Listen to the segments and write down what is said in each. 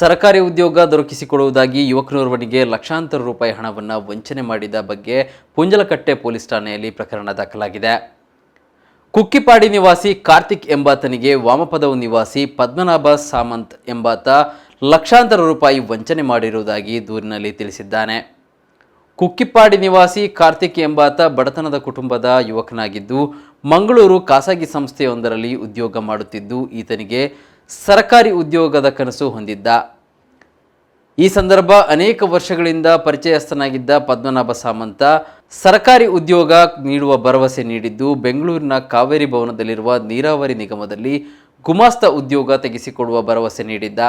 ಸರ್ಕಾರಿ ಉದ್ಯೋಗ ದೊರಕಿಸಿಕೊಡುವುದಾಗಿ ಯುವಕನೋರ್ವನಿಗೆ ಲಕ್ಷಾಂತರ ರೂಪಾಯಿ ಹಣವನ್ನು ವಂಚನೆ ಮಾಡಿದ ಬಗ್ಗೆ ಪುಂಜಲಕಟ್ಟೆ ಪೊಲೀಸ್ ಠಾಣೆಯಲ್ಲಿ ಪ್ರಕರಣ ದಾಖಲಾಗಿದೆ. ಕುಕ್ಕಿಪಾಡಿ ನಿವಾಸಿ ಕಾರ್ತಿಕ್ ಎಂಬಾತನಿಗೆ ವಾಮಪದವು ನಿವಾಸಿ ಪದ್ಮನಾಭ ಸಾಮಂತ್ ಎಂಬಾತ ಲಕ್ಷಾಂತರ ರೂಪಾಯಿ ವಂಚನೆ ಮಾಡಿರುವುದಾಗಿ ದೂರಿನಲ್ಲಿ ತಿಳಿಸಿದ್ದಾನೆ. ಕುಕ್ಕಿಪಾಡಿ ನಿವಾಸಿ ಕಾರ್ತಿಕ್ ಎಂಬಾತ ಬಡತನದ ಕುಟುಂಬದ ಯುವಕನಾಗಿದ್ದು, ಮಂಗಳೂರು ಖಾಸಗಿ ಸಂಸ್ಥೆಯೊಂದರಲ್ಲಿ ಉದ್ಯೋಗ ಮಾಡುತ್ತಿದ್ದು, ಈತನಿಗೆ ಸರ್ಕಾರಿ ಉದ್ಯೋಗದ ಕನಸು ಹೊಂದಿದ್ದ. ಈ ಸಂದರ್ಭ ಅನೇಕ ವರ್ಷಗಳಿಂದ ಪರಿಚಯಸ್ಥನಾಗಿದ್ದ ಪದ್ಮನಾಭ ಸಾಮಂತ ಸರ್ಕಾರಿ ಉದ್ಯೋಗ ನೀಡುವ ಭರವಸೆ ನೀಡಿದ್ದು ಬೆಂಗಳೂರಿನ ಕಾವೇರಿ ಭವನದಲ್ಲಿರುವ ನೀರಾವರಿ ನಿಗಮದಲ್ಲಿ ಗುಮಾಸ್ತ ಉದ್ಯೋಗ ತೆಗೆಸಿಕೊಡುವ ಭರವಸೆ ನೀಡಿದ್ದ.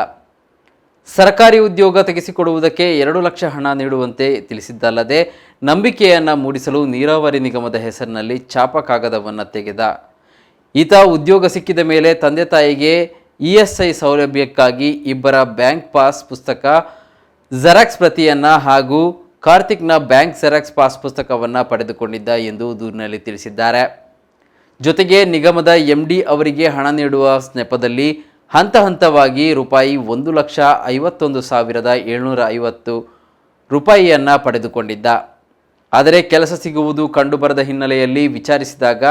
ಸರ್ಕಾರಿ ಉದ್ಯೋಗ ತೆಗೆಸಿಕೊಡುವುದಕ್ಕೆ ಎರಡು ಲಕ್ಷ ಹಣ ನೀಡುವಂತೆ ತಿಳಿಸಿದ್ದಲ್ಲದೆ ನಂಬಿಕೆಯನ್ನು ಮೂಡಿಸಲು ನೀರಾವರಿ ನಿಗಮದ ಹೆಸರಿನಲ್ಲಿ ಚಾಪ ಕಾಗದವನ್ನು ತೆಗೆದ. ಈತ ಉದ್ಯೋಗ ಸಿಕ್ಕಿದ ಮೇಲೆ ತಂದೆ ತಾಯಿಗೆ ಇ ಎಸ್ ಐ ಸೌಲಭ್ಯಕ್ಕಾಗಿ ಇಬ್ಬರ ಬ್ಯಾಂಕ್ ಪಾಸ್ ಪುಸ್ತಕ ಜೆರಾಕ್ಸ್ ಪ್ರತಿಯನ್ನು ಹಾಗೂ ಕಾರ್ತಿಕ್ನ ಬ್ಯಾಂಕ್ ಜೆರಾಕ್ಸ್ ಪಾಸ್ ಪುಸ್ತಕವನ್ನು ಪಡೆದುಕೊಂಡಿದ್ದ ಎಂದು ದೂರಿನಲ್ಲಿ ತಿಳಿಸಿದ್ದಾರೆ. ಜೊತೆಗೆ ನಿಗಮದ ಎಂಡಿ ಅವರಿಗೆ ಹಣ ನೀಡುವ ನೆಪದಲ್ಲಿ ಹಂತ ಹಂತವಾಗಿ ರೂಪಾಯಿ ಒಂದು ಲಕ್ಷ ಐವತ್ತೊಂದು ಸಾವಿರದ ಏಳ್ನೂರ ಐವತ್ತು ರೂಪಾಯಿಯನ್ನು ಪಡೆದುಕೊಂಡಿದ್ದ. ಆದರೆ ಕೆಲಸ ಸಿಗುವುದು ಕಂಡುಬರದ ಹಿನ್ನೆಲೆಯಲ್ಲಿ ವಿಚಾರಿಸಿದಾಗ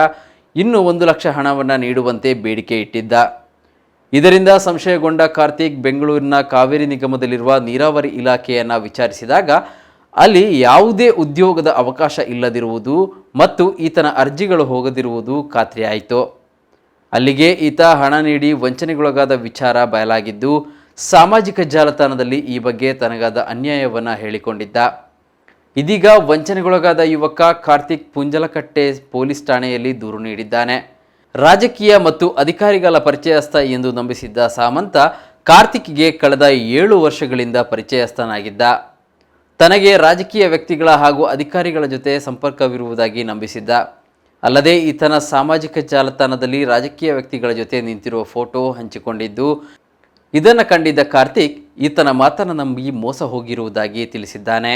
ಇನ್ನೂ ಒಂದು ಲಕ್ಷ ಹಣವನ್ನು ನೀಡುವಂತೆ ಬೇಡಿಕೆ ಇಟ್ಟಿದ್ದ. ಇದರಿಂದ ಸಂಶಯಗೊಂಡ ಕಾರ್ತಿಕ್ ಬೆಂಗಳೂರಿನ ಕಾವೇರಿ ನಿಗಮದಲ್ಲಿರುವ ನೀರಾವರಿ ಇಲಾಖೆಯನ್ನು ವಿಚಾರಿಸಿದಾಗ, ಅಲ್ಲಿ ಯಾವುದೇ ಉದ್ಯೋಗದ ಅವಕಾಶ ಇಲ್ಲದಿರುವುದು ಮತ್ತು ಈತನ ಅರ್ಜಿಗಳು ಹೋಗದಿರುವುದು ಖಾತ್ರಿಯಾಯಿತು. ಅಲ್ಲಿಗೆ ಈತ ಹಣ ನೀಡಿ ವಂಚನೆಗೊಳಗಾದ ವಿಚಾರ ಬಯಲಾಗಿದ್ದು, ಸಾಮಾಜಿಕ ಜಾಲತಾಣದಲ್ಲಿ ಈ ಬಗ್ಗೆ ತನಗಾದ ಅನ್ಯಾಯವನ್ನು ಹೇಳಿಕೊಂಡಿದ್ದ. ಇದೀಗ ವಂಚನೆಗೊಳಗಾದ ಯುವಕ ಕಾರ್ತಿಕ್ ಪುಂಜಲಕಟ್ಟೆ ಪೊಲೀಸ್ ಠಾಣೆಯಲ್ಲಿ ದೂರು ನೀಡಿದ್ದಾನೆ. ರಾಜಕೀಯ ಮತ್ತು ಅಧಿಕಾರಿಗಳ ಪರಿಚಯಸ್ಥ ಎಂದು ನಂಬಿಸಿದ್ದ ಸಾಮಂತ ಕಾರ್ತಿಕ್ಗೆ ಕಳೆದ ಏಳು ವರ್ಷಗಳಿಂದ ಪರಿಚಯಸ್ಥನಾಗಿದ್ದ. ತನಗೆ ರಾಜಕೀಯ ವ್ಯಕ್ತಿಗಳ ಹಾಗೂ ಅಧಿಕಾರಿಗಳ ಜೊತೆ ಸಂಪರ್ಕವಿರುವುದಾಗಿ ನಂಬಿಸಿದ್ದ. ಅಲ್ಲದೆ ಈತನ ಸಾಮಾಜಿಕ ಜಾಲತಾಣದಲ್ಲಿ ರಾಜಕೀಯ ವ್ಯಕ್ತಿಗಳ ಜೊತೆ ನಿಂತಿರುವ ಫೋಟೋ ಹಂಚಿಕೊಂಡಿದ್ದು, ಇದನ್ನು ಕಂಡಿದ್ದ ಕಾರ್ತಿಕ್ ಈತನ ಮಾತನ್ನು ನಂಬಿ ಮೋಸ ಹೋಗಿರುವುದಾಗಿ ತಿಳಿಸಿದ್ದಾನೆ.